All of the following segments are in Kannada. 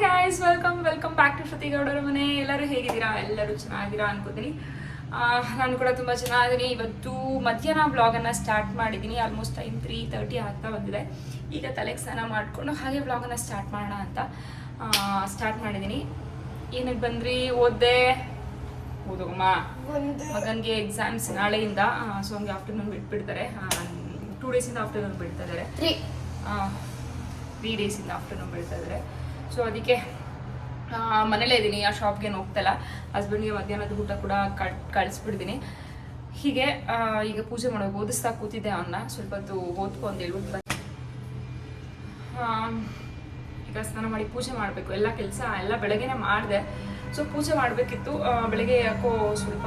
Hi guys welcome welcome back to Shruti ಗೌಡರ ಮನೆ. ಎಲ್ಲರೂ ಹೇಗಿದ್ದೀರಾ? ಎಲ್ಲರೂ ಚೆನ್ನಾಗಿದ್ದೀರಾ ಅನ್ಕೋತೀನಿ. ನಾನು ಕೂಡ ತುಂಬ ಚೆನ್ನಾಗಿದ್ದೀನಿ. ಇವತ್ತು ಮಧ್ಯಾಹ್ನ ಬ್ಲಾಗನ್ನು ಸ್ಟಾರ್ಟ್ ಮಾಡಿದ್ದೀನಿ. ಆಲ್ಮೋಸ್ಟ್ ಟೈಮ್ ತ್ರೀ ತರ್ಟಿ ಆಗ್ತಾ ಬಂದಿದೆ. ಈಗ ತಲೆಗೆ ಸ್ನಾನ ಮಾಡಿಕೊಂಡು ಹಾಗೆ ಬ್ಲಾಗನ್ನು ಸ್ಟಾರ್ಟ್ ಮಾಡೋಣ ಅಂತ ಸ್ಟಾರ್ಟ್ ಮಾಡಿದ್ದೀನಿ. ಏನಕ್ಕೆ ಬಂದ್ರಿ? ಓದ್ದೆ. ಓದೋಗಮ್ಮ ಮಗನಿಗೆ ಎಕ್ಸಾಮ್ಸ್ ನಾಳೆಯಿಂದ ಸೊ ಹಂಗೆ ಆಫ್ಟರ್ನೂನ್ ಬಿಟ್ಬಿಡ್ತಾರೆ. ಟೂ ಡೇಸಿಂದ ಆಫ್ಟರ್ನೂನ್ ಬಿಡ್ತಾ ಇದ್ದಾರೆ. ತ್ರೀ ಡೇಸಿಂದ ಆಫ್ಟರ್ನೂನ್ ಬಿಡ್ತಾ ಇದ್ದಾರೆ. ಸೊ ಅದಕ್ಕೆ ಮನೇಲೇ ಇದ್ದೀನಿ, ಆ ಶಾಪ್ಗೆ ಹೋಗ್ತಲ್ಲ ಹಸ್ಬೆಂಡ್ಗೆ ಮಧ್ಯಾಹ್ನದ ಊಟ ಕೂಡ ಕಳ್, ಕಳಿಸ್ಬಿಡ್ತೀನಿ. ಹೀಗೆ ಈಗ ಪೂಜೆ ಮಾಡೋಕೆ ಓದಿಸ್ತಾ ಕೂತಿದ್ದೆ ಅವನ್ನ ಸ್ವಲ್ಪ ಹೊತ್ತು ಓದ್ಕೊ ಅಂತ ಹೇಳ್ಬಿಟ್ಟು ಈಗ ಸ್ನಾನ ಮಾಡಿ ಪೂಜೆ ಮಾಡಬೇಕು. ಎಲ್ಲ ಕೆಲಸ, ಎಲ್ಲ ಬೆಳಗ್ಗೆನೆ ಮಾಡಿದೆ. ಸೊ ಪೂಜೆ ಮಾಡಬೇಕಿತ್ತು. ಬೆಳಗ್ಗೆ ಯಾಕೋ ಸ್ವಲ್ಪ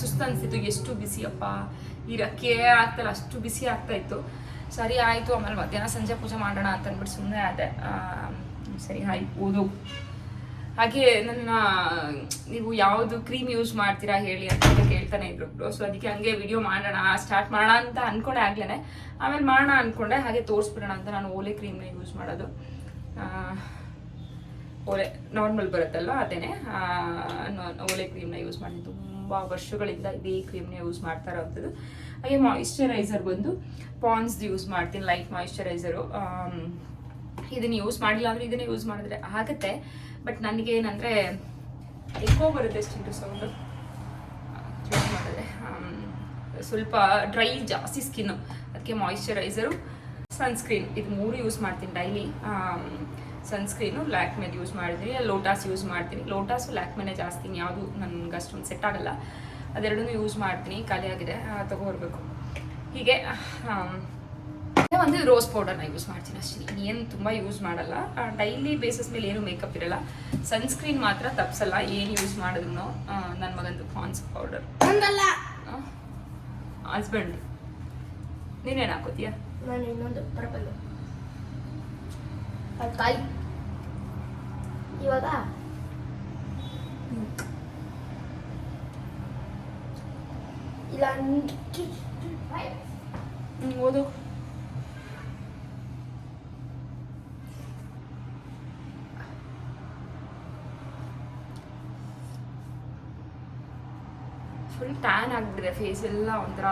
ಸುಸ್ತು ಅನಿಸ್ತಿತ್ತು ಎಷ್ಟು ಬಿಸಿಯಪ್ಪ ಇರಕ್ಕೆ ಆಗ್ತಲ್ಲ, ಅಷ್ಟು ಬಿಸಿ ಆಗ್ತಾ ಇತ್ತು. ಸರಿ, ಆಯಿತು. ಆಮೇಲೆ ಮಧ್ಯಾಹ್ನ ಸಂಜೆ ಪೂಜೆ ಮಾಡೋಣ ಅಂತ ಅಂದ್ಬಿಟ್ಟು ಸುಮ್ಮನೆ ಆದೆ. ಸರಿ, ಹಾಯ್, ಓದು. ಹಾಗೆ ನನ್ನ, ನೀವು ಯಾವುದು ಕ್ರೀಮ್ ಯೂಸ್ ಮಾಡ್ತೀರಾ ಹೇಳಿ ಅಂತ ಕೇಳ್ತಾನೆ ಇದ್ರು. ಸೊ ಅದಕ್ಕೆ ಹಂಗೆ ವಿಡಿಯೋ ಮಾಡೋಣ ಸ್ಟಾರ್ಟ್ ಮಾಡೋಣ ಅಂತ ಅನ್ಕೊಂಡೆ ಆಗ್ಲೇನೆ. ಆಮೇಲೆ ಮಾಡೋಣ ಅನ್ಕೊಂಡೆ, ಹಾಗೆ ತೋರಿಸ್ಬಿಡೋಣ ಅಂತ ನಾನು ಓಲೆ ಕ್ರೀಮ್ನ ಯೂಸ್ ಮಾಡೋದು. ಓಲೆ ನಾರ್ಮಲ್ ಬರುತ್ತಲ್ವ ಅದೇನೆ. ಓಲೆ ಕ್ರೀಮ್ನ ಯೂಸ್ ಮಾಡಿ, ತುಂಬ ವರ್ಷಗಳಿಂದ ಇದೇ ಕ್ರೀಮ್ನ ಯೂಸ್ ಮಾಡ್ತಾ ಇರೋವಂಥದ್ದು ಹಾಗೆ ಮಾಯಿಶ್ಚರೈಸರ್ ಬಂದು ಪಾನ್ಸ್ದು ಯೂಸ್ ಮಾಡ್ತೀನಿ ಲೈಟ್ ಮಾಯಿಶ್ಚರೈಸರು ಇದನ್ನು ಯೂಸ್ ಮಾಡಿಲ್ಲ ಅಂದರೆ ಇದನ್ನು ಯೂಸ್ ಮಾಡಿದ್ರೆ ಆಗುತ್ತೆ. ಬಟ್ ನನಗೆ ಏನಂದರೆ ಎಕೋ ಬರುತ್ತೆ ಸ್ಟಿಂಟು ಸೌಂಡು ಮಾಡಿದ್ರೆ ಸ್ವಲ್ಪ ಡ್ರೈ ಜಾಸ್ತಿ ಸ್ಕಿನ್ನು ಅದಕ್ಕೆ ಮಾಯಿಶ್ಚರೈಸರು ಸನ್ಸ್ಕ್ರೀನ್ ಇದು ಮೂರು ಯೂಸ್ ಮಾಡ್ತೀನಿ ಡೈಲಿ ಸನ್ಸ್ಕ್ರೀನು ಲ್ಯಾಕ್ಮೇದು ಯೂಸ್ ಮಾಡಿದ್ದೀನಿ. ಲೋಟಾಸ್ ಯೂಸ್ ಮಾಡ್ತೀನಿ. ಲೋಟಾಸು ಲ್ಯಾಕ್ಮೇನೆ ಜಾಸ್ತಿ ಯಾವುದು ನನಗೆ ಅಷ್ಟೊಂದು ಸೆಟ್ ಆಗಲ್ಲ. ಅದೆರಡೂ ಯೂಸ್ ಮಾಡ್ತೀನಿ. ಖಾಲಿಯಾಗಿದೆ ತೊಗೊಬರ್ಬೇಕು ಹೀಗೆ ಒಂದು ರೋಸ್ ಪೌಡರ್ನ ಯೂಸ್ ಮಾಡ್ತೀನಿ ಅಷ್ಟೇ ಏನು ತುಂಬ ಯೂಸ್ ಮಾಡಲ್ಲ ಡೈಲಿ ಬೇಸಿಸ್ ಮೇಲೆ ಏನು ಮೇಕಪ್ ಇರಲ್ಲ ಸನ್ಸ್ಕ್ರೀನ್ ಮಾತ್ರ ತಪ್ಸಲ್ಲ ಏನು ಯೂಸ್ ಮಾಡಿದ್ರು ನನ್ನ ಮಗಂದು ಪಾನ್ಸ್ ಪೌಡರ್ ಹಸ್ಬೆಂಡ್ ನೀನೇನು ಹಾಕೋತೀಯ ನಾನು ಇನ್ನೊಂದು ಪರ್ಪಲ್ ಅದು ಕಾಯಿ ಇವಾಗ ಇಲ್ಲ ಓದು ಫುಲ್ ಟ್ಯಾನ್ ಆಗಿಬಿಟ್ಟಿದೆ ಫೇಸ್ ಎಲ್ಲ ಒಂಥರ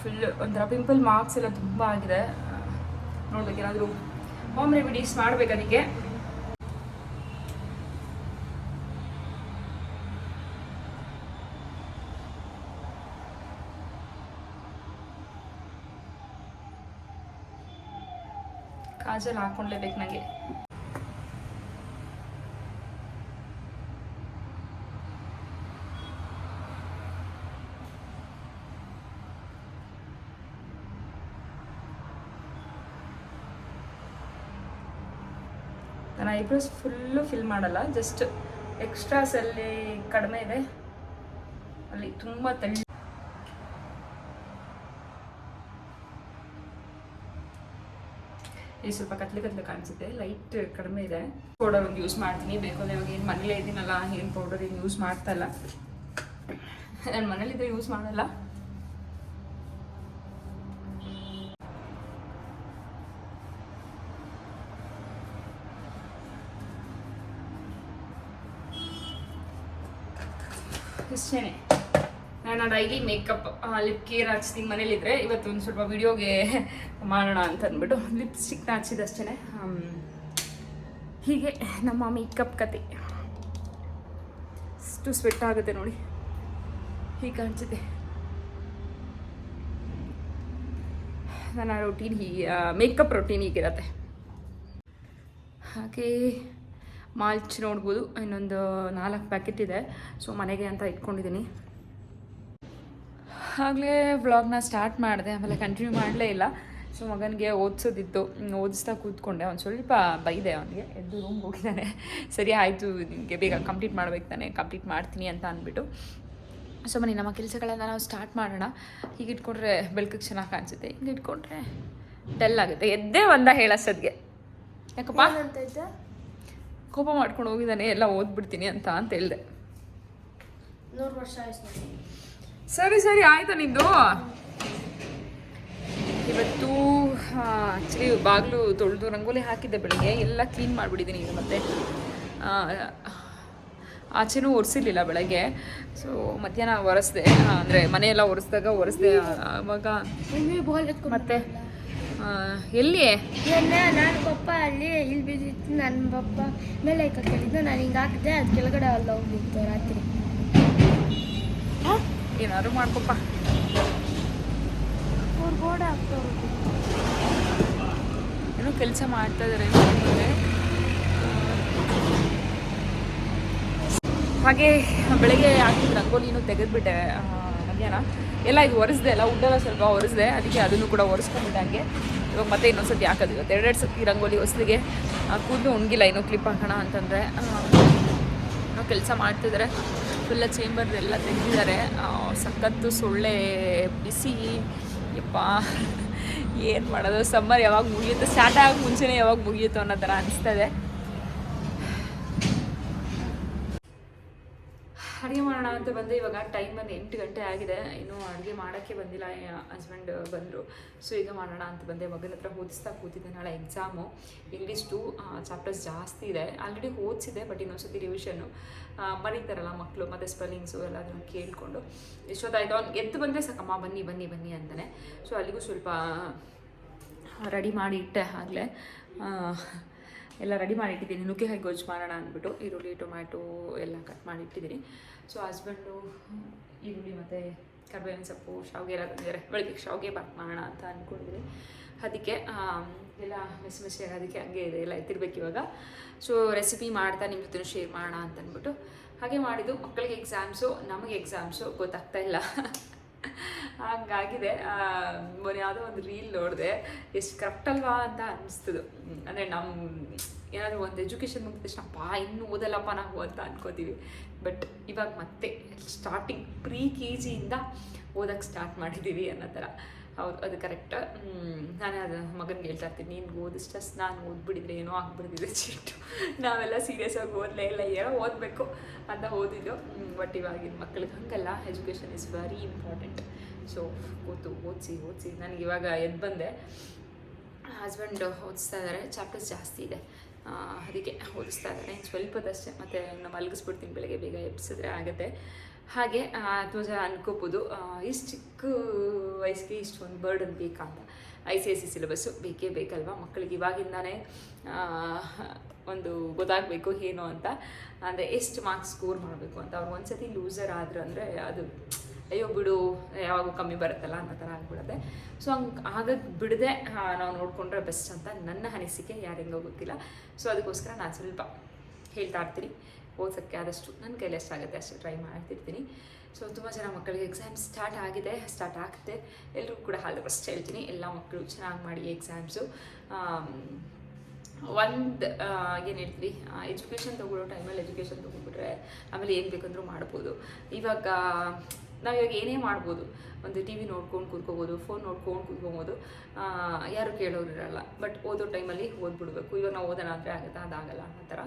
ಫುಲ್ ಒಂಥರ ಪಿಂಪಲ್ ಮಾರ್ಕ್ಸ್ ಎಲ್ಲ ತುಂಬ ಆಗಿದೆ. ನೋಡ್ಬೇಕು ಏನಾದರೂ ಹೋಮ್ ರೆಮಿಡೀಸ್ ಮಾಡ್ಬೇಕು ಅದಕ್ಕೆ ಕಾಜಲ್ ಹಾಕೊಂಡ್ಲೇಬೇಕು ನನಗೆ ಐಬ್ರೋಸ್ ಫುಲ್ಲು ಫಿಲ್ ಮಾಡಲ್ಲ ಜಸ್ಟ್ ಎಕ್ಸ್ಟ್ರಾಸ್ ಅಲ್ಲಿ ಕಡಿಮೆ ಇದೆ. ಅಲ್ಲಿ ತುಂಬ ತಳ್ಳಿ. ಈ ಸ್ವಲ್ಪ ಕತ್ಲೆ ಕತ್ಲೆ ಕಾಣಿಸುತ್ತೆ ಲೈಟ್ ಕಡಿಮೆ ಇದೆ. ಪೌಡರ್ ಒಂದು ಯೂಸ್ ಮಾಡ್ತೀನಿ ಬೇಕು ಅಂದ್ರೆ ಇವಾಗ ಏನು ಮನೇಲೇ ಇದ್ದೀನಲ್ಲ ಏನು ಪೌಡರ್ ಏನು ಯೂಸ್ ಮಾಡ್ತಾ ಇಲ್ಲ. ನಾನು ಮನೇಲಿದ್ರೆ ಯೂಸ್ ಮಾಡಲ್ಲ. ಇಷ್ಟೇ ನಾನು ಡೈಲಿ ಮೇಕಪ್ ಲಿಪ್ ಕೇರ್ ಹಚ್ತೀನಿ ಮನೇಲಿದ್ರೆ ಇವತ್ತು ಒಂದು ಸ್ವಲ್ಪ ವಿಡಿಯೋಗೆ ಮಾಡೋಣ ಅಂತ ಅಂದ್ಬಿಟ್ಟು ಲಿಪ್ಸ್ಟಿಕ್ನ ಹಚ್ಚಿದಷ್ಟೇ ಹೀಗೆ ನಮ್ಮ ಮೇಕಪ್ ಕತೆ. ಅಷ್ಟು ಸ್ವೆಟ್ ಆಗುತ್ತೆ ನೋಡಿ. ಹೀಗೆ ಕಾಣಿಸುತ್ತೆ ನನ್ನ ರೊಟೀನ್ ಹೀಗೆ ಮೇಕಪ್ ರೊಟೀನ್ ಹೀಗಿರತ್ತೆ. ಹಾಗೆ ಮಾಲ್ಚ್ ನೋಡ್ಬೋದು. ಇನ್ನೊಂದು ನಾಲ್ಕು ಪ್ಯಾಕೆಟ್ ಇದೆ. ಸೊ ಮನೆಗೆ ಅಂತ ಇಟ್ಕೊಂಡಿದ್ದೀನಿ. ಆಗಲೇ ವ್ಲಾಗ್ನ ಸ್ಟಾರ್ಟ್ ಮಾಡಿದೆ. ಆಮೇಲೆ ಕಂಟಿನ್ಯೂ ಮಾಡಲೇ ಇಲ್ಲ. ಸೊ ಮಗನಿಗೆ ಓದಿಸೋದಿತ್ತು. ಓದಿಸ್ತಾ ಕೂತ್ಕೊಂಡೆ. ಒಂದು ಸ್ವಲ್ಪ ಬೈದೆ ಅವನಿಗೆ. ಎದ್ದು ರೂಮ್ಗೆ ಹೋಗಿದ್ದಾನೆ. ಸರಿ, ಆಯಿತು. ನಿಮಗೆ ಬೇಗ ಕಂಪ್ಲೀಟ್ ಮಾಡ್ಬೇಕು ತಾನೆ. ಕಂಪ್ಲೀಟ್ ಮಾಡ್ತೀನಿ ಅಂತ ಅಂದ್ಬಿಟ್ಟು. ಸೊ ಮನೆ ನಮ್ಮ ಕೆಲಸಗಳನ್ನ ನಾವು ಸ್ಟಾರ್ಟ್ ಮಾಡೋಣ. ಹೀಗೆ ಇಟ್ಕೊಂಡ್ರೆ ಬೆಳಕಿಗೆ ಚೆನ್ನಾಗಿ ಕಾಣಿಸುತ್ತೆ. ಹಿಂಗೆ ಇಟ್ಕೊಂಡ್ರೆ ಡಲ್ ಆಗುತ್ತೆ. ಎದ್ದೇ ಒಂದ ಹೇಳಸದ್ಗೆ ಯಾಕಪ್ಪ? ಕೋಪ ಮಾಡ್ಕೊಂಡು ಹೋಗಿದ್ದಾನೆ ಎಲ್ಲ ಓದ್ಬಿಡ್ತೀನಿ ಅಂತ ಅಂತ ಹೇಳಿದೆ. ನೂರು ವರ್ಷ ಸರಿ ಸರಿ ಆಯ್ತಾ ನಿಂದು? ಇವತ್ತು ಆ್ಯಕ್ಚುಲಿ ಬಾಗಿಲು ತೊಳೆದು ರಂಗೋಲಿ ಹಾಕಿದ್ದೆ ಬೆಳಿಗ್ಗೆ ಎಲ್ಲ ಕ್ಲೀನ್ ಮಾಡಿಬಿಟ್ಟಿದ್ದೀನಿ ಈಗ ಮತ್ತೆ. ಆಚೆನೂ ಒರೆಸಿರ್ಲಿಲ್ಲ ಬೆಳಗ್ಗೆ. ಸೊ ಮಧ್ಯಾಹ್ನ ಒರೆಸ್ದೆ ಅಂದರೆ ಮನೆಯೆಲ್ಲ ಒರೆಸ್ದಾಗ ಒರೆಸ್ದೆ ಆವಾಗ ಮತ್ತೆ? ಎಲ್ಲಿ ನಾನು ಪಪ್ಪ ಅಲ್ಲಿ ಇಲ್ಲಿ ಬಿದ್ದಿತ್ತು ನನ್ನ ಪಪ್ಪ. ಮೇಲೆ ಕೇಳಿದ್ದು ನಾನು ಹಿಂಗೆ ಹಾಕಿದೆ ಅದು ಕೆಳಗಡೆ ಅಲ್ಲಿ ಹೋಗಿತ್ತು ರಾತ್ರಿ. ಏನಾದ್ರು ಮಾಡ್ಕೊಪ್ಪ. ಅವ್ರು ಬೋರ್ಡ್ ಹಾಕ್ತಾ ಏನೋ ಕೆಲಸ ಮಾಡ್ತಾ ಇದಾರೆ. ಹಾಗೆ ಬೆಳಗ್ಗೆ ಹಾಕಿದ ರಂಗೋಲಿನೂ ತೆಗೆದ್ಬಿಟ್ಟೆ. ಮಧ್ಯಾಹ್ನ ಎಲ್ಲ ಇದು ಒರೆಸ್ದೆ ಎಲ್ಲ ಉಡ್ಡೆಲ್ಲ ಸ್ವಲ್ಪ ಒರೆಸ್ದೆ, ಅದಕ್ಕೆ ಅದನ್ನು ಕೂಡ ಒರೆಸ್ಕೊಂಡ್ಬಿಟ್ಟಂಗೆ ಇವಾಗ ಮತ್ತೆ ಇನ್ನೊಂದು ಸತಿ ಹಾಕೋದು. ಇವತ್ತು ಎರಡೆರಡು ಸತಿ ರಂಗೋಲಿ ಹೊಸಲಿಗೆ. ಕೂದಲು ಉಣ್ಗಿಲ್ಲ ಇನ್ನೂ ಕ್ಲಿಪ್ ಹಾಕೋಣ ಅಂತಂದರೆ. ಕೆಲಸ ಮಾಡ್ತಿದ್ದಾರೆ ಫುಲ್ಲ ಚೇಂಬರ್ ಎಲ್ಲ ತೆಗೆದಿದ್ದಾರೆ. ಸಖತ್ತು ಸೊಳ್ಳೆ ಬಿಸಿ. ಯಪ್ಪ, ಏನು ಮಾಡೋದು? ಸಮ್ಮರ್ ಯಾವಾಗ ಮುಗಿಯುತ್ತೋ ಸ್ಟಾರ್ಟ್ ಆಗಿ ಮುಂಚೆನೇ ಯಾವಾಗ ಮುಗಿಯುತ್ತೋ ಅನ್ನೋ ಥರ ಅನಿಸ್ತಾ ಅಡುಗೆ ಮಾಡೋಣ ಅಂತ ಬಂದೆ. ಇವಾಗ ಟೈಮ್ ಬಂದು ಎಂಟು ಗಂಟೆ ಆಗಿದೆ. ಇನ್ನೂ ಅಡುಗೆ ಮಾಡೋಕ್ಕೆ ಬಂದಿಲ್ಲ. ಹಸ್ಬೆಂಡ್ ಬಂದರು. ಸೊ ಈಗ ಮಾಡೋಣ ಅಂತ ಬಂದೆ. ಮಗನ ಹತ್ರ ಓದಿಸ್ತಾ ಕೂತಿದ್ದೆ ನಾಳೆ ಎಕ್ಸಾಮು ಇಂಗ್ಲೀಷ್ ಟು ಚಾಪ್ಟರ್ಸ್ ಜಾಸ್ತಿ ಇದೆ. ಆಲ್ರೆಡಿ ಓದಿಸಿದೆ ಬಟ್ ಇನ್ನೊಂದ್ಸತಿ ರಿವಿಷನ್ನು ಮರೀತಾರಲ್ಲ ಮಕ್ಕಳು ಮತ್ತು ಸ್ಪೆಲ್ಲಿಂಗ್ಸು ಎಲ್ಲದನ್ನು ಕೇಳಿಕೊಂಡು. ಎಷ್ಟೊತ್ತಾಯ್ತು ಅವ್ನು ಎದ್ದು ಬಂದರೆ ಸಾಕಮ್ಮ, ಬನ್ನಿ ಬನ್ನಿ ಬನ್ನಿ ಅಂತಲೇ ಸೊ ಅಲ್ಲಿಗೂ ಸ್ವಲ್ಪ ರೆಡಿ ಮಾಡಿ ಇಟ್ಟೆ ಆಗಲೇ. ಎಲ್ಲ ರೆಡಿ ಮಾಡಿ ಇಟ್ಟಿದ್ದೀನಿ. ನುಗ್ಗೆಕಾಯಿ ಗೊಜ್ಜು ಮಾಡೋಣ ಅಂದ್ಬಿಟ್ಟು, ಈರುಳ್ಳಿ, ಟೊಮ್ಯಾಟೊ ಎಲ್ಲ ಕಟ್ ಮಾಡಿ ಇಟ್ಟಿದ್ದೀನಿ. ಸೊ ಹಸ್ಬೆಂಡು, ಈರುಳ್ಳಿ ಮತ್ತು ಕರ್ಬೇವಿನ ಸೊಪ್ಪು, ಶಾವಿಗೆ ಎಲ್ಲ ತಂದಿದ್ದಾರೆ ಬೆಳಗ್ಗೆ ಶಾವಿಗೆ ಬಾತ್ ಮಾಡೋಣ ಅಂತ ಅಂದ್ಕೊಂಡಿದ್ದೀನಿ ಅದಕ್ಕೆ ಎಲ್ಲ ಮೆಸ್ ಮೆಸ್ಸಿಯಾಗಿ ಅದಕ್ಕೆ ಹಂಗೆ ಇದೆ. ಎಲ್ಲ ಎತ್ತಿರ್ಬೇಕು ಇವಾಗ. ಸೊ ರೆಸಿಪಿ ಮಾಡ್ತಾ ನಿಮ್ಮ ಜೊತೆ ಶೇರ್ ಮಾಡೋಣ ಅಂತ ಅಂದ್ಬಿಟ್ಟು. ಹಾಗೆ ಮಾಡಿದ್ದು ಮಕ್ಕಳಿಗೆ ಎಕ್ಸಾಮ್ಸು ನಮಗೆ ಎಕ್ಸಾಮ್ಸು ಗೊತ್ತಾಗ್ತಾ ಇಲ್ಲ. ಹಂಗಾಗಿದೆ. ಯಾವುದೋ ಒಂದು ರೀಲ್ ನೋಡಿದೆ. ಎಷ್ಟು ಕರೆಕ್ಟ್ ಅಲ್ವಾ ಅಂತ ಅನಿಸ್ತದು ಅಂದರೆ ನಮ್ಮ ಏನಾದರೂ ಒಂದು ಎಜುಕೇಷನ್ ಮುಗಿದ ತಕ್ಷಣ ಪಾ ಇನ್ನೂ ಓದಲ್ಲಪ್ಪ ನಾವು ಅಂತ ಅನ್ಕೋತೀವಿ. ಬಟ್ ಇವಾಗ ಮತ್ತೆ ಸ್ಟಾರ್ಟಿಂಗ್ ಪ್ರೀ ಕೆ ಜಿಯಿಂದ ಓದಕ್ಕೆ ಸ್ಟಾರ್ಟ್ ಮಾಡಿದ್ದೀವಿ ಅನ್ನೋ ಥರ. ಹೌದು, ಅದು ಕರೆಕ್ಟ್ ನಾನು ಅದು ಮಗನಿಗೆ ಹೇಳ್ತಾ ಇರ್ತೀನಿ, ನೀನು ಓದಿಸ್ಟಸ್ ನಾನು ಓದ್ಬಿಟ್ಟಿದ್ರೆ ಏನೋ ಆಗ್ಬಿಡ್ತಿದೆ ಚಿಟ್ಟು ನಾವೆಲ್ಲ ಸೀರಿಯಸ್ ಆಗಿ ಓದಲೇ ಇಲ್ಲ, ಏನೋ ಓದಬೇಕು ಅಂತ ಓದಿದ್ದು. ಬಟ್ ಇವಾಗಿನ ಮಕ್ಳಿಗೆ ಹಂಗಲ್ಲ education is very important so ಕೂತು ಓದಿಸಿ ಓದಿಸಿ. ನನಗೆ ಇವಾಗ ಎದ್ದು ಬಂದೆ. ಹಸ್ಬೆಂಡ್ ಓದಿಸ್ತಾ ಇದ್ದಾರೆ ಚಾಪ್ಟರ್ಸ್ ಜಾಸ್ತಿ ಇದೆ. ಅದಕ್ಕೆ ಓದಿಸ್ತಾ ಇದ್ದಾರೆ. ಇನ್ನು ಸ್ವಲ್ಪದಷ್ಟೇ ಮತ್ತು ಮಲಗಿಸ್ಬಿಟ್ಟು ಮಲಗಿಸ್ಬಿಡ್ತೀನಿ, ಬೆಳಗ್ಗೆ ಬೇಗ ಎಬ್ಸಿದ್ರೆ ಆಗುತ್ತೆ. ಹಾಗೆ ತುಂಬ ಜನ ಅನ್ಕೋಬೋದು ಇಷ್ಟು ಚಿಕ್ಕ ವಯಸ್ಸಿಗೆ ಇಷ್ಟೊಂದು ಬರ್ಡನ್ ಬೇಕಾ ಅಂತ I C I C syllabus ಬೇಕೇ ಬೇಕಲ್ವಾ? ಮಕ್ಕಳಿಗೆ ಇವಾಗಿಂದಾನೇ ಒಂದು ಗೊತ್ತಾಗಬೇಕು ಏನು ಅಂತ. ಅಂದರೆ ಎಷ್ಟು ಮಾರ್ಕ್ಸ್ ಸ್ಕೋರ್ ಮಾಡಬೇಕು ಅಂತ. ಅವ್ರು ಒಂದ್ಸತಿ ಲೂಸರ್ ಆದ್ರೆ ಅಂದರೆ ಅದು ಅಯ್ಯೋ ಬಿಡು, ಯಾವಾಗೂ ಕಮ್ಮಿ ಬರುತ್ತಲ್ಲ ಅನ್ನೋ ಥರ ಆಗ್ಬಿಡುತ್ತೆ. ಸೊ ಹಂಗೆ ಆಗಕ್ಕೆ ಬಿಡದೆ ನಾವು ನೋಡಿಕೊಂಡ್ರೆ ಬೆಸ್ಟ್ ಅಂತ ನನ್ನ ಅನಿಸಿಕೆ ಯಾರಿಂಗೋ ಗೊತ್ತಿಲ್ಲ. ಸೊ ಅದಕ್ಕೋಸ್ಕರ ನಾನು ಸ್ವಲ್ಪ ಹೇಳ್ತಾ ಇರ್ತೀನಿ. ಓದೋಕ್ಕೆ ಆದಷ್ಟು ನನ್ನ ಕೈಲಿ ಎಷ್ಟಾಗುತ್ತೆ ಅಷ್ಟು ಟ್ರೈ ಮಾಡ್ತಿರ್ತೀನಿ. ಸೊ ತುಂಬ ಜನ ಮಕ್ಕಳಿಗೆ ಎಕ್ಸಾಮ್ ಸ್ಟಾರ್ಟ್ ಆಗಿದೆ ಸ್ಟಾರ್ಟ್ ಆಗುತ್ತೆ ಎಲ್ಲರೂ ಕೂಡ ಹಾಲು ಫಸ್ಟ್ ಹೇಳ್ತೀನಿ. ಎಲ್ಲ ಮಕ್ಕಳು ಚೆನ್ನಾಗಿ ಮಾಡಿ ಎಕ್ಸಾಮ್ಸು ಒಂದು ಏನು ಹೇಳ್ತೀವಿ ಎಜುಕೇಷನ್ ತೊಗೊಳ್ಳೋ ಟೈಮಲ್ಲಿ ಎಜುಕೇಷನ್ ತೊಗೊಂಡ್ಬಿಟ್ರೆ ಆಮೇಲೆ ಏನು ಬೇಕಂದ್ರೂ ಮಾಡ್ಬೋದು. ಇವಾಗ ನಾವು ಇವಾಗ ಏನೇ ಮಾಡ್ಬೋದು. ಒಂದು ಟಿ ವಿ ನೋಡ್ಕೊಂಡು ಕೂತ್ಕೋಬೋದು ಫೋನ್ ನೋಡ್ಕೊಂಡು ಕೂತ್ಕೊಬೋದು ಯಾರು ಕೇಳೋರು ಇರಲ್ಲ. ಬಟ್ ಓದೋ ಟೈಮಲ್ಲಿ ಓದ್ಬಿಡ್ಬೇಕು. ಇವಾಗ ನಾವು ಓದೋಣ ಅಂದರೆ ಆಗುತ್ತಾ? ಅದಾಗಲ್ಲ ಆ ಥರ.